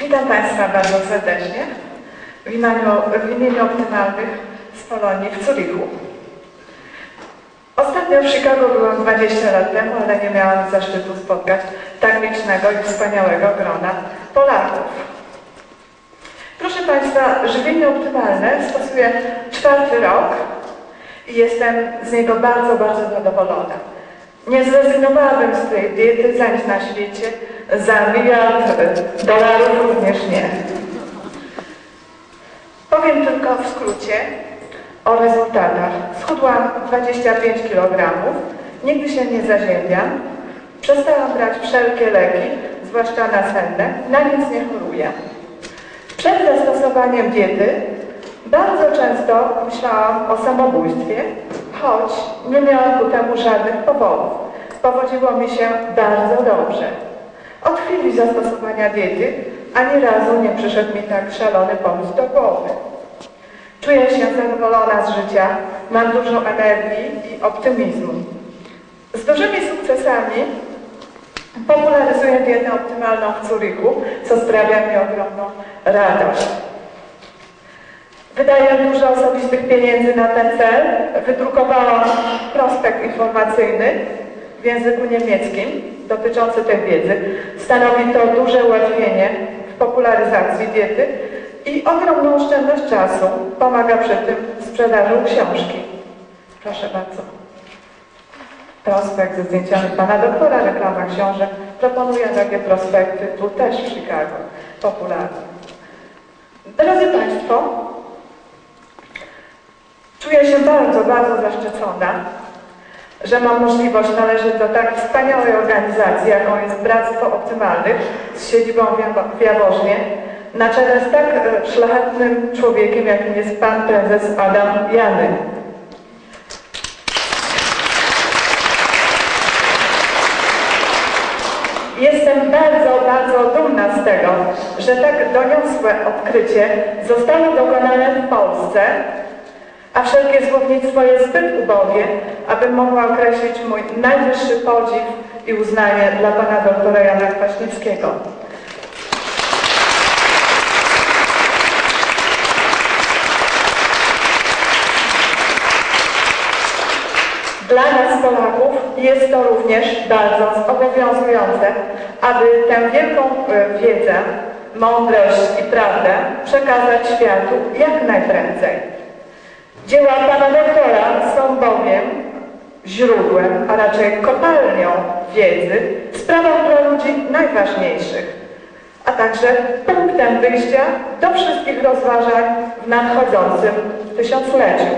Witam Państwa bardzo serdecznie w imieniu, w imieniu Optymalnych z Polonii w Zurichu. Ostatnio w Chicago byłam 20 lat temu, ale nie miałam zaszczytu spotkać tak licznego i wspaniałego grona Polaków. Proszę Państwa, żywienie optymalne stosuję czwarty rok i jestem z niego bardzo, bardzo zadowolona. Nie zrezygnowałabym z tej diety za nic na świecie, za miliard dolarów również nie. Powiem tylko w skrócie o rezultatach. Schudłam 25 kg, nigdy się nie zaziębiam, przestałam brać wszelkie leki, zwłaszcza nasenne, na nic nie choruję. Przed zastosowaniem diety bardzo często myślałam o samobójstwie, choć nie miałam ku temu żadnych powodów. Powodziło mi się bardzo dobrze. Od chwili zastosowania diety ani razu nie przyszedł mi tak szalony pomysł do głowy. Czuję się zadowolona z życia, mam dużo energii i optymizmu. Z dużymi sukcesami popularyzuję dietę optymalną w Zurichu, co sprawia mi ogromną radość. Wydaję dużo osobistych pieniędzy na ten cel. Wydrukowałam prospekt informacyjny w języku niemieckim dotyczący tej wiedzy. Stanowi to duże ułatwienie w popularyzacji diety i ogromną oszczędność czasu. Pomaga przy tym sprzedaży książki. Proszę bardzo. Prospekt ze zdjęciami pana doktora, reklama książek. Proponuję takie prospekty tu też w Chicago. Popularne. Drodzy Państwo, czuję się bardzo, bardzo zaszczycona, że mam możliwość należeć do tak wspaniałej organizacji, jaką jest Bractwo Optymalnych z siedzibą w Jaworznie, na czele z tak e, szlachetnym człowiekiem, jakim jest pan prezes Adam Jany. Jestem bardzo, bardzo dumna z tego, że tak doniosłe odkrycie zostało dokonane w Polsce, a wszelkie słownictwo jest zbyt ubogie, abym mogła określić mój najwyższy podziw i uznanie dla pana doktora Jana Kwaśniewskiego. Dla nas Polaków jest to również bardzo zobowiązujące, aby tę wielką e, wiedzę, mądrość i prawdę przekazać światu jak najprędzej. Dzieła Pana doktora są bowiem źródłem, a raczej kopalnią wiedzy w sprawach dla ludzi najważniejszych, a także punktem wyjścia do wszystkich rozważań w nadchodzącym tysiącleciu.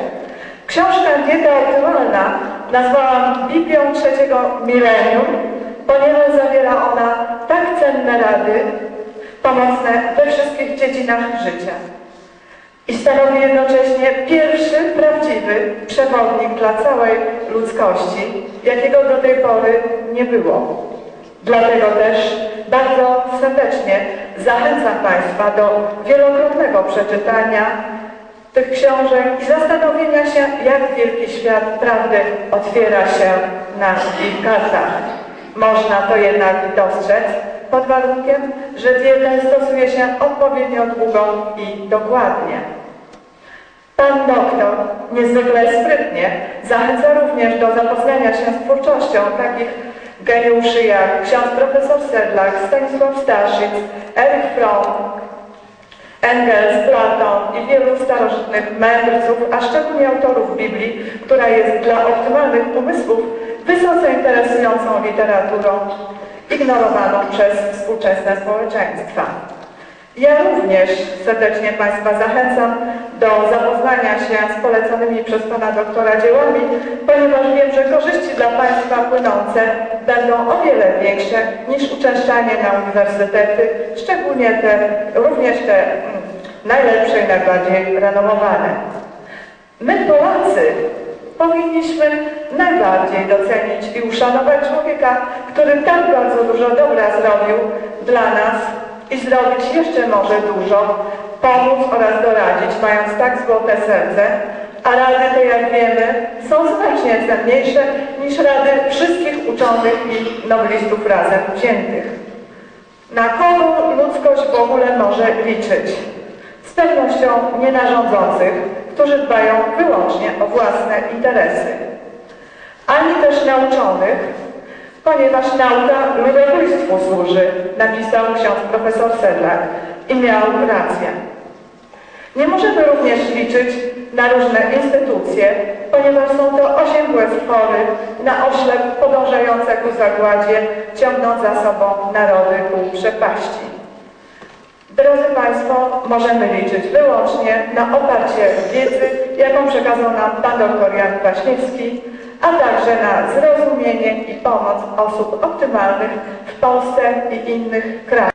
Książkę Dieta Optymalna nazwałam Biblią trzeciego milenium, ponieważ zawiera ona tak cenne rady, pomocne we wszystkich dziedzinach życia. I stanowi jednocześnie pierwszy prawdziwy przewodnik dla całej ludzkości, jakiego do tej pory nie było. Dlatego też bardzo serdecznie zachęcam Państwa do wielokrotnego przeczytania tych książek i zastanowienia się, jak wielki świat prawdy otwiera się na ich kartach. Można to jednak dostrzec pod warunkiem, że dietę stosuje się odpowiednio długo i dokładnie. Pan doktor niezwykle sprytnie zachęca również do zapoznania się z twórczością takich geniuszy jak ksiądz profesor Sedlak, Stanisław Staszic, Erik Fromm, Engels, Platon i wielu starożytnych mędrców, a szczególnie autorów Biblii, która jest dla optymalnych umysłów wysoce interesującą literaturą, ignorowaną przez współczesne społeczeństwa. Ja również serdecznie Państwa zachęcam do zapoznania się z poleconymi przez Pana doktora dziełami, ponieważ wiem, że korzyści dla Państwa płynące będą o wiele większe niż uczęszczanie na uniwersytety, szczególnie te, również te mm, najlepsze i najbardziej renomowane. My Polacy powinniśmy najbardziej docenić i uszanować człowieka, który tak bardzo dużo dobra zrobił dla nas i zrobić jeszcze może dużo, pomóc oraz doradzić, mając tak złote serce, a rady te, jak wiemy, są znacznie cenniejsze niż rady wszystkich uczonych i noblistów razem wziętych. Na kogo ludzkość w ogóle może liczyć? Z pewnością nie na rządzących, którzy dbają wyłącznie o własne interesy. Ani też na uczonych, ponieważ nauka ludobójstwu służy, napisał ksiądz profesor Sedlak i miał rację. Nie możemy również liczyć na różne instytucje, ponieważ są to osięgłe stwory, na oślep podążające ku zagładzie, ciągnąc za sobą narody ku przepaści. Drodzy Państwo, możemy liczyć wyłącznie na oparcie wiedzy, jaką przekazał nam Pan dr Jan Kwaśniewski, a także na zrozumienie i pomoc osób optymalnych w Polsce i innych krajach.